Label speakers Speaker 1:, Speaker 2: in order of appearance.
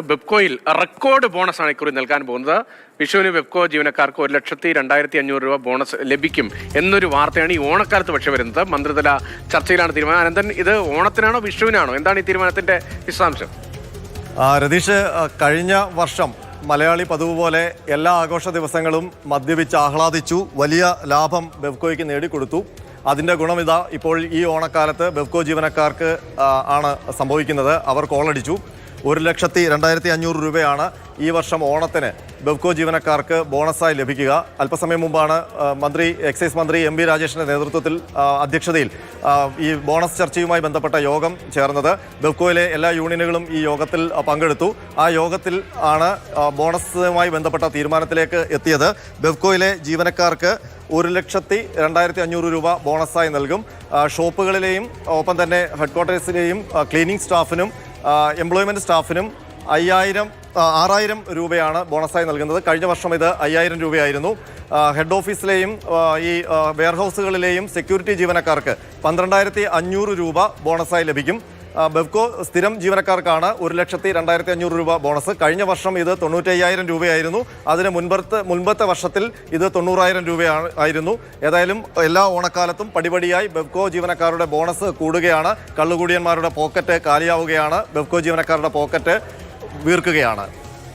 Speaker 1: ബെബ്കോയിൽ record ബോണസാണ് ഇക്കുറി നൽകാൻ പോകുന്നത്. വിഷുവിന് ബെബ്കോ ജീവനക്കാർക്ക് ഒരു ലക്ഷത്തി രണ്ടായിരത്തി അഞ്ഞൂറ് രൂപ ബോണസ് ലഭിക്കും എന്നൊരു വാർത്തയാണ് ഈ ഓണക്കാലത്ത് പക്ഷേ വരുന്നത്. മന്ത്രിതല ചർച്ചയിലാണ് തീരുമാനം. അനന്തൻ ഇത് ഓണത്തിനാണോ വിഷുവിനാണോ? എന്താണ് ഈ തീരുമാനത്തിന്റെ വിശദാംശം?
Speaker 2: രതീഷ് കഴിഞ്ഞ വർഷം മലയാളി പതിവ് പോലെ എല്ലാ ആഘോഷ ദിവസങ്ങളും മദ്യപിച്ച് ആഹ്ലാദിച്ചു. വലിയ ലാഭം ബെവ്കോയ്ക്ക് നേടിക്കൊടുത്തു. അതിന്റെ ഗുണം ഇതാ ഇപ്പോൾ ഈ ഓണക്കാലത്ത് ബെവ്കോ ജീവനക്കാർക്ക് ആണ് സംഭവിക്കുന്നത്. അവർ കോളടിച്ചു. ഒരു ലക്ഷത്തി രണ്ടായിരത്തി അഞ്ഞൂറ് രൂപയാണ് ഈ വർഷം ഓണത്തിന് ബെവ്കോ ജീവനക്കാർക്ക് ബോണസായി ലഭിക്കുക. അല്പസമയം മുമ്പാണ് മന്ത്രി എക്സൈസ് മന്ത്രി എം വി രാജേഷിന്റെ നേതൃത്വത്തിൽ അധ്യക്ഷതയിൽ ഈ ബോണസ് ചർച്ചയുമായി ബന്ധപ്പെട്ട യോഗം ചേർന്നത്. ബെവ്കോയിലെ എല്ലാ യൂണിയനുകളും ഈ യോഗത്തിൽ പങ്കെടുത്തു. ആ യോഗത്തിൽ ആണ് ബോണസുമായി ബന്ധപ്പെട്ട തീരുമാനത്തിലേക്ക് എത്തിയത്. ബെവ്കോയിലെ ജീവനക്കാർക്ക് ഒരു ലക്ഷത്തി രണ്ടായിരത്തി അഞ്ഞൂറ് രൂപ ബോണസായി നൽകും. ഷോപ്പുകളിലെയും ഒപ്പം തന്നെ ഹെഡ്ക്വാർട്ടേഴ്സിലെയും ക്ലീനിംഗ് സ്റ്റാഫിനും ആ, എംപ്ലോയ്മെന്റ് സ്റ്റാഫിനും അയ്യായിരം ആറായിരം രൂപയാണ് ബോണസായി നൽകുന്നത്. കഴിഞ്ഞ വർഷം ഇത് അയ്യായിരം രൂപയായിരുന്നു. ഹെഡ് ഓഫീസിലെയും ഈ വെയർഹൗസുകളിലെയും സെക്യൂരിറ്റി ജീവനക്കാർക്ക് പന്ത്രണ്ടായിരത്തി അഞ്ഞൂറ് രൂപ ബോണസായി ലഭിക്കും. ബെവ്കോ സ്ഥിരം ജീവനക്കാർക്കാണ് ഒരു ലക്ഷത്തി രണ്ടായിരത്തി അഞ്ഞൂറ് രൂപ ബോണസ്. കഴിഞ്ഞ വർഷം ഇത് തൊണ്ണൂറ്റയ്യായിരം രൂപയായിരുന്നു. അതിന് മുൻപത്തെ മുൻപത്തെ വർഷത്തിൽ ഇത് തൊണ്ണൂറായിരം രൂപയാണ് ആയിരുന്നു. ഏതായാലും എല്ലാ ഓണക്കാലത്തും പടിപടിയായി ബെവ്കോ ജീവനക്കാരുടെ ബോണസ് കൂടുകയാണ്. കള്ളുകൂടിയന്മാരുടെ പോക്കറ്റ് കാലിയാവുകയാണ്. ബെവ്കോ ജീവനക്കാരുടെ പോക്കറ്റ് വീർക്കുകയാണ്.